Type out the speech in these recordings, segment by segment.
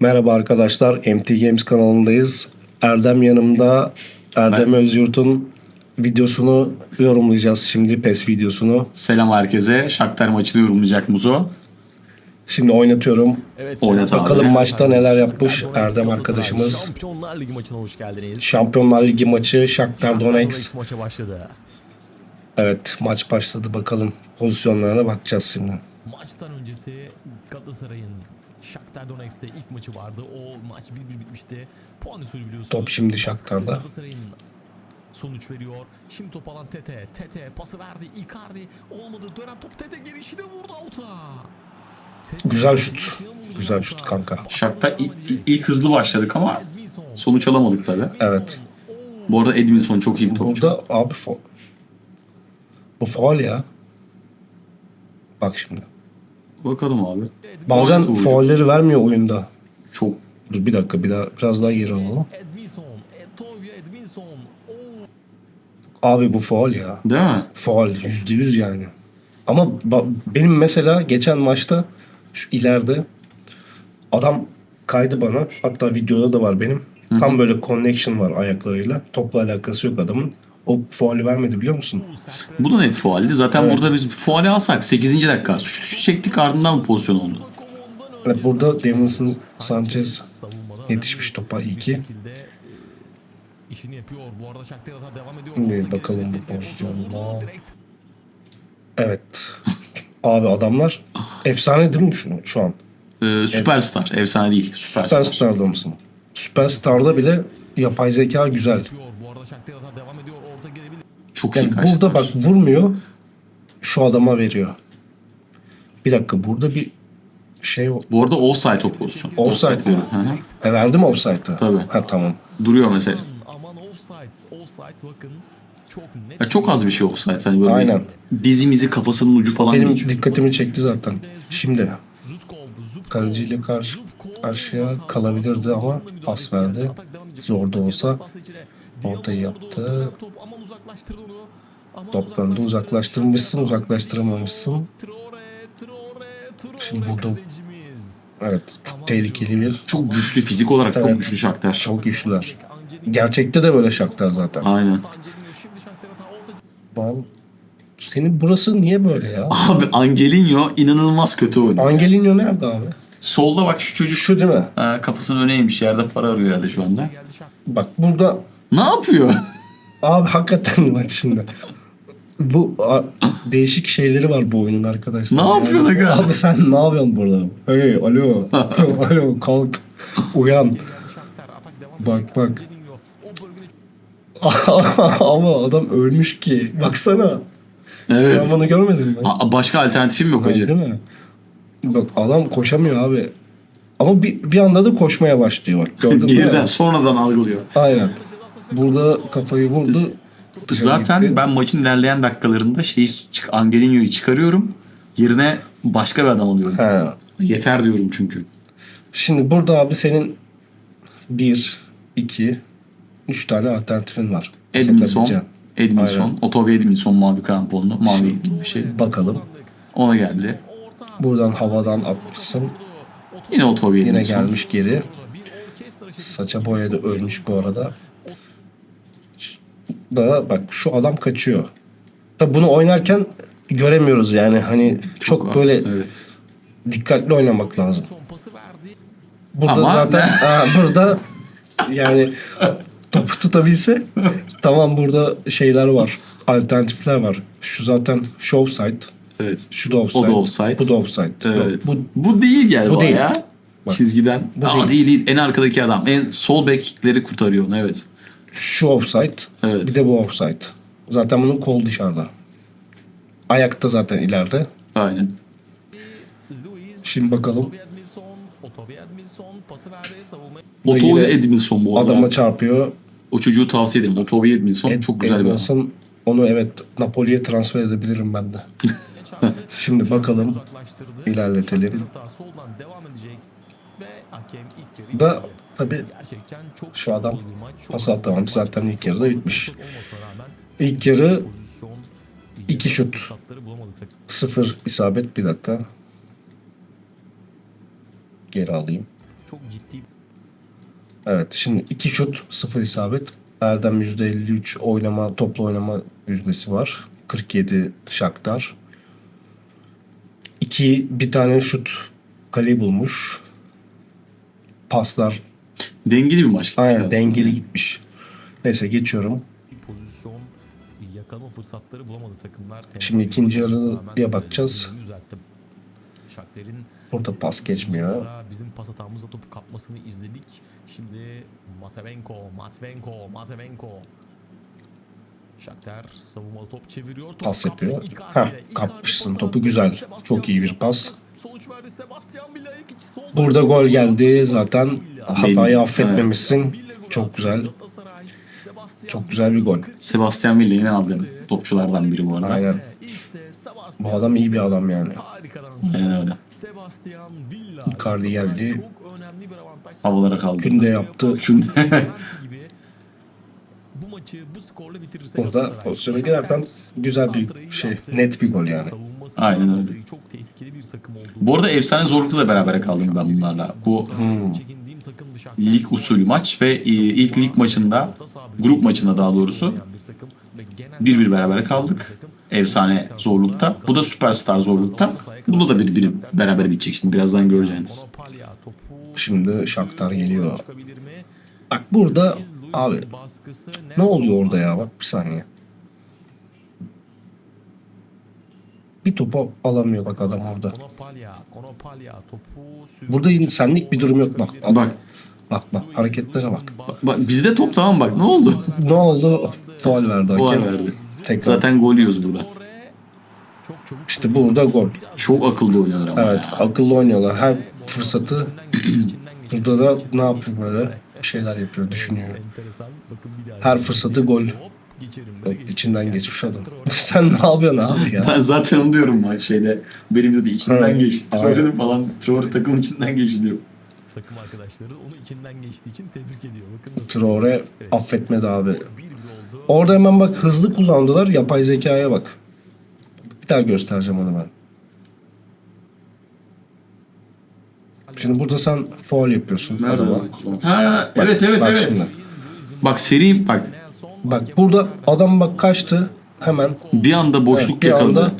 Merhaba arkadaşlar, MT Games kanalındayız. Erdem yanımda. Erdem Ben- Özyurt'un videosunu yorumlayacağız şimdi, PES videosunu. Selam herkese. Shakhtar maçını yorumlayacak Muzo. Şimdi oynatıyorum. Evet, Oynat selam. abi. Bakalım maçta neler yapmış Shakhtar Donetsk Erdem Galatasaray arkadaşımız. Şampiyonlar Ligi maçına hoş geldiniz. Şampiyonlar Ligi maçı Shakhtar Donetsk. maça başladı. Evet, maç başladı bakalım. Pozisyonlarına bakacağız şimdi. Maçtan öncesi Galatasaray'ın Shakhtar Donetsk'te ilk maçı vardı. O maç 1-1 bitmişti. Puan usulü biliyorsunuz. Top şimdi Shakhtar'da. Sonuç veriyor. Şimdi top alan Tete. Tete pası verdi. Icardi olmadı. Dönen top Tete girişine vurdu. Tete Güzel şut. Güzel şut kanka. Shakhtar ilk hızlı başladık ama sonuç alamadık tabi. Evet. Bu arada Edminson çok iyi bir topçu. Burada abi fo bu faul ya. Bak şimdi. Bakalım abi. Bazen faulleri vermiyor oyunda. Çok Dur bir dakika bir daha biraz daha geri alalım. Abi bu faul ya. değil mi? Faul yüzde yüz yani. Ama benim mesela geçen maçta şu ileride adam kaydı bana. Hatta videoda da var benim. Tam böyle connection var ayaklarıyla. Topla alakası yok adamın. O faulü vermedi biliyor musun? Bu da net faaldi. Zaten burada biz faali alsak 8. dakika. Suç suç çektik ardından bu pozisyon oldu. Evet, burada Davinson Sanchez yetişmiş topa iyi bir ki. işini yapıyor. Bu arada Shakhtar devam ediyor. Şimdi bakalım bu pozisyonuna. Evet. Abi adamlar efsane değil mi şu, şu an? Ee, süperstar. Efsane değil. Süperstar. Süperstar'da mısın? Süperstar'da bile yapay zeka güzel. yapıyor. Bu arada Shakhtar hata devam ediyor. Orta gelebilir. Çok Yani iyi kaçtılar. burada bak vurmuyor. Şu adama veriyor. Bir dakika burada bir şey Bu arada offside o pozisyon. Offside mi? Hı hı. e, verdi mi offside'ı? Tabii. Ha tamam. Duruyor mesela. Aman offside. Offside bakın. Çok net. Ya çok az bir şey offside. Hani böyle Aynen. dizimizi kafasının ucu falan Benim geçiyor. dikkatimi çekti zaten. Şimdi kaleciyle karşı karşıya kalabilirdi ama pas verdi. Zor da olsa ortayı yaptı. Toplarını da uzaklaştırmışsın, uzaklaştıramamışsın. Şimdi burada-. Evet çok tehlikeli bir Çok güçlü. Fizik olarak Evet. çok güçlü Shakhtar. çok güçlüler. Gerçekte de böyle Shakhtar zaten. Aynen. Şimdi Shakhtar hata orta Ben senin burası niye böyle ya? Abi Angelinho inanılmaz kötü oynuyor. Angelinho nerede abi? Solda bak şu çocuk Şu değil mi? ha, kafasının öneymiş yerde para arıyor herhalde şu anda. Bak burada Ne yapıyor? abi hakikaten bak şimdi. Bu a- değişik şeyleri var bu oyunun arkadaşlar. Ne yapıyorsun Yani- aga? Abi sen ne yapıyorsun burada? Hey alo. alo kalk. Uyan. Bak, bak. Ama adam ölmüş ki. Baksana. Evet. Sen bunu görmedin mi? A- başka alternatifim yok Değil hacı. mi? Bak adam koşamıyor abi. Ama bir, bir anda da koşmaya başlıyor bak. Gördün mü? Geriden sonradan algılıyor. Aynen. Burada kafayı vurdu. Zaten gitti. ben maçın ilerleyen dakikalarında şeyi çık Angelinho'yu çıkarıyorum. Yerine başka bir adam alıyorum. Ha. Yeter diyorum çünkü. Şimdi burada abi senin bir, iki, üç tane alternatifin var. Satabileceğin. Edminson, Otavio Edminson mavi kramponlu, mavi bir şey. Bakalım. Ona geldi. Buradan havadan atmışsın. Yine Otavio Yine gelmiş geri. Saça boya da ölmüş bu arada. Da bak şu adam kaçıyor. Tabi bunu oynarken göremiyoruz yani hani çok, az, böyle Evet. dikkatli oynamak lazım. Burada Ama zaten? Aa, burada yani topu tutabilse tamam burada şeyler var. Alternatifler var. Şu zaten şu offside. Evet. Şu da offside. O da offside. Bu da offside. Evet. Bu, bu değil galiba bu değil. ya. Bak. Çizgiden. Bu Aa, değil. değil. değil En arkadaki adam. En sol bekleri kurtarıyor onu evet. şu offside. Evet. Bir de bu offside. Zaten bunun kol dışarıda. Ayakta zaten ileride. Aynen. Şimdi bakalım. Yine Edminson bu arada. Adama çarpıyor. O çocuğu tavsiye ederim. Otavio Edminson Ed- çok güzel bir adam. Onu evet Napoli'ye transfer edebilirim ben de. Şimdi bakalım. İlerletelim. Shakhtar hata soldan devam edecek. Ve hakem ilk yarı Da bitirdi. tabii Gerçekten çok Şu adam pas atamamış. Zaten ilk yarıda bitmiş. fırsat olmasına rağmen ilk yarı İki şut. fırsatları bulamadı takım. sıfır isabet bir dakika. Geri alayım. çok ciddi Evet şimdi iki şut sıfır isabet. Erdem %53 oynama toplu oynama yüzdesi var. 47 Shakhtar. İki bir tane şut kaleyi bulmuş. Paslar Dengeli bir maç. gitmiş aynen aslında. dengeli gitmiş. Neyse geçiyorum. pozisyon yakalama fırsatları bulamadı takımlar. Şimdi ikinci yarıya bakacağız. e, oyunu düzelttim. Shakhtar'in Burada pas geçmiyor. Bizim pas hatamızda topu kapmasını izledik. Şimdi Matevenko, Matvenko, Matevenko. Shakhtar savunmalı top çeviriyor. Topu Pas yapıyor. Icardi kapmışsın. Topu güzel. Sebastian Çok iyi bir pas. Burada gol geldi zaten. Hatayı affetmemişsin. Çok güzel. Çok güzel bir gol. Sebastian Villa yine aldığım topçulardan biri bu arada. Aynen. Bu adam iyi bir adam yani. Aynen öyle. Sebastian Villa. Icardi geldi. Havalara kaldı. Künde yaptı. Künde. Garanti gibi bu maçı bu skorla bitirirse Burada Galatasaray. pozisyona girerken güzel bir şey, net bir gol yani. Aynen öyle. dolayı Çok tehlikeli bir takım oldu. Bu arada efsane zorlukta da berabere kaldım ben bunlarla. Bu Hmm. Lig usulü maç ve e, ilk lig maçında grup maçında daha doğrusu bir bir berabere kaldık. Efsane zorlukta. Bu da süperstar zorlukta. Bunda da bir bir beraber bitecek şimdi birazdan göreceğiniz. Şimdi Shakhtar geliyor. Bak burada abi ne oluyor orada ya? Bak bir saniye. Bir topu alamıyor bak adam orada. Burada yine senlik bir durum yok bak. Bak Bak bak hareketlere bak. Bak bizde top tamam bak ne oldu? Ne oldu? Faul verdi Faul verdi. Tekrar. Zaten gol yiyoruz burada. İşte burada gol. Çok akıllı oynuyorlar ama Evet ya. akıllı oynuyorlar. Her fırsatı burada da ne yapıyor böyle? Bir şeyler yapıyor, düşünüyor. Her fırsatı gol. Geçerim. Bak, içinden geçmiş adam. Sen ne yapıyorsun abi ya? Ben zaten onu diyorum bak şeyde. Benim de içinden Evet. geçti. Traore'nin falan Traore takımın içinden geçti diyor. Takım arkadaşları onu içinden geçtiği için tebrik ediyor. Bakın nasıl. Traore affetmedi abi. Orada hemen bak hızlı kullandılar. Yapay zekaya bak. Bir daha göstereceğim onu ben. Şimdi burada sen faul yapıyorsun adama. Ha evet evet Bak evet. şimdi. Bak seri bak Bak burada adam bak kaçtı. Hemen bir anda boşluk Evet, bir yakaladı. anda-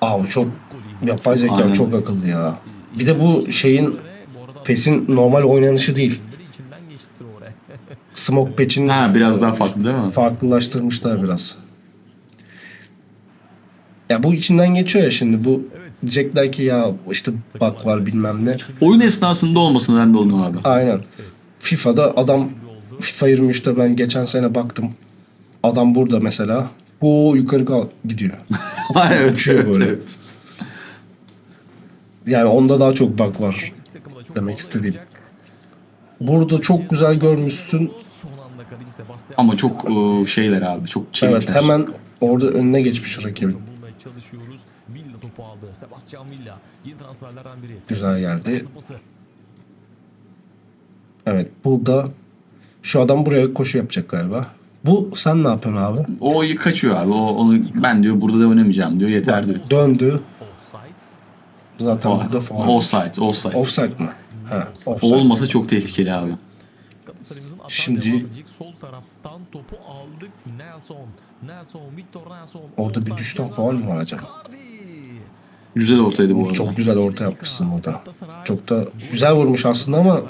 abi çok yapay zeka Aynen. çok akıllı ya. Bir de bu şeyin PES'in normal oynanışı değil. Smoke patch'in Ha biraz daha farklı değil mi? farklılaştırmışlar biraz. Ya bu içinden geçiyor ya şimdi bu diyecekler ki ya işte bak var bilmem ne. Oyun esnasında olmasın önemli olan abi. Aynen. FIFA'da adam FIFA 23'te ben geçen sene baktım. Adam burada mesela. Bu yukarı kal gidiyor. Evet, Uçuyor evet, böyle. evet. Yani onda daha çok bug var. Demek istediğim. Burada çok güzel görmüşsün. Ama çok e, şeyler abi. Çok çevikler. Evet hemen orada önüne geçmiş rakibin. Villa topu aldı. Sebastian Villa. Yeni transferlerden biri. Güzel geldi. Evet burada şu adam buraya koşu yapacak galiba. Bu sen ne yapıyorsun abi? O kaçıyor abi. O onu ben diyor burada da oynamayacağım diyor. Yeter diyor. Döndü. Zaten O- burada faul. Offside, offside. Offside mı? Ha, offside. olmasa çok tehlikeli abi. Şimdi-. Sol taraftan topu aldık. Nelson. Nelson. Victor Nelson. Orada bir düşten faul sahası. var acaba? Güzel ortaydı bu arada. Çok güzel orta yapmışsın orada. Çok da güzel vurmuş aslında ama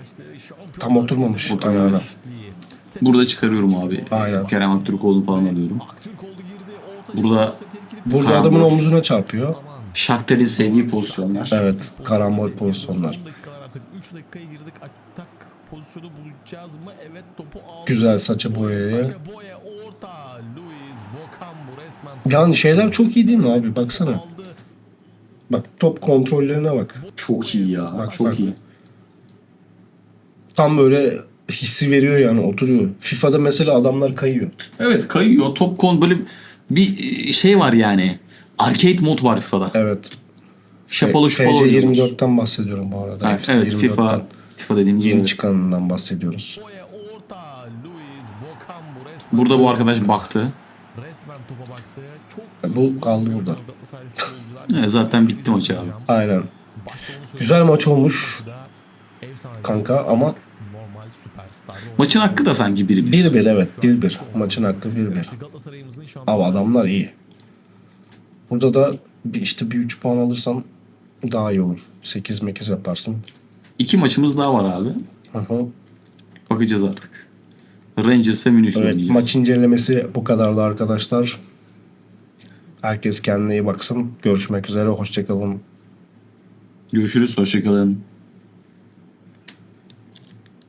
tam oturmamış ayağına. Burada çıkarıyorum abi. Aynen. Kerem Aktürkoğlu'nu falan alıyorum. Aktürkoğlu Burada-. Burada Karambol. adamın omzuna çarpıyor. Shakhtar'in sevdiği pozisyonlar. Evet, karambol pozisyonlar. Son dakikalar artık 3 dakikaya girdik. Atak pozisyonu bulacağız mı? Evet topu aldı. Güzel saça boyaya. Yani şeyler çok iyi değil mi abi? Baksana. Bak top kontrollerine bak. Çok iyi ya. Bak, çok bak. iyi. Tam böyle hissi veriyor yani oturuyor. FIFA'da mesela adamlar kayıyor. Evet kayıyor. Top kon böyle bir şey var yani. Arcade mod var FIFA'da. Evet. Şapalı şupalı oynuyorlar. 24'ten bahsediyorum bu arada. Evet, evet 24'ten. FIFA FIFA dediğimiz Yeni evet. çıkanından bahsediyoruz. Burada bu arkadaş baktı. Resmen topa baktı. Çok Bu kaldı burada. Evet, zaten bitti maç abi. Aynen. Güzel maç olmuş. Kanka ama Maçın hakkı da sanki 1-1. 1-1 evet 1-1. Maçın hakkı 1-1. Galatasaray'ımızın şu an Ama adamlar iyi. Burada da bir işte bir 3 puan alırsan daha iyi olur. 8 mekiz yaparsın. İki maçımız daha var abi. Hı hı. Bakacağız artık. Rangers ve Münih Evet oynayacağız. maç incelemesi bu kadardı arkadaşlar. Herkes kendine iyi baksın. Görüşmek üzere. Hoşçakalın. Görüşürüz. Hoşçakalın.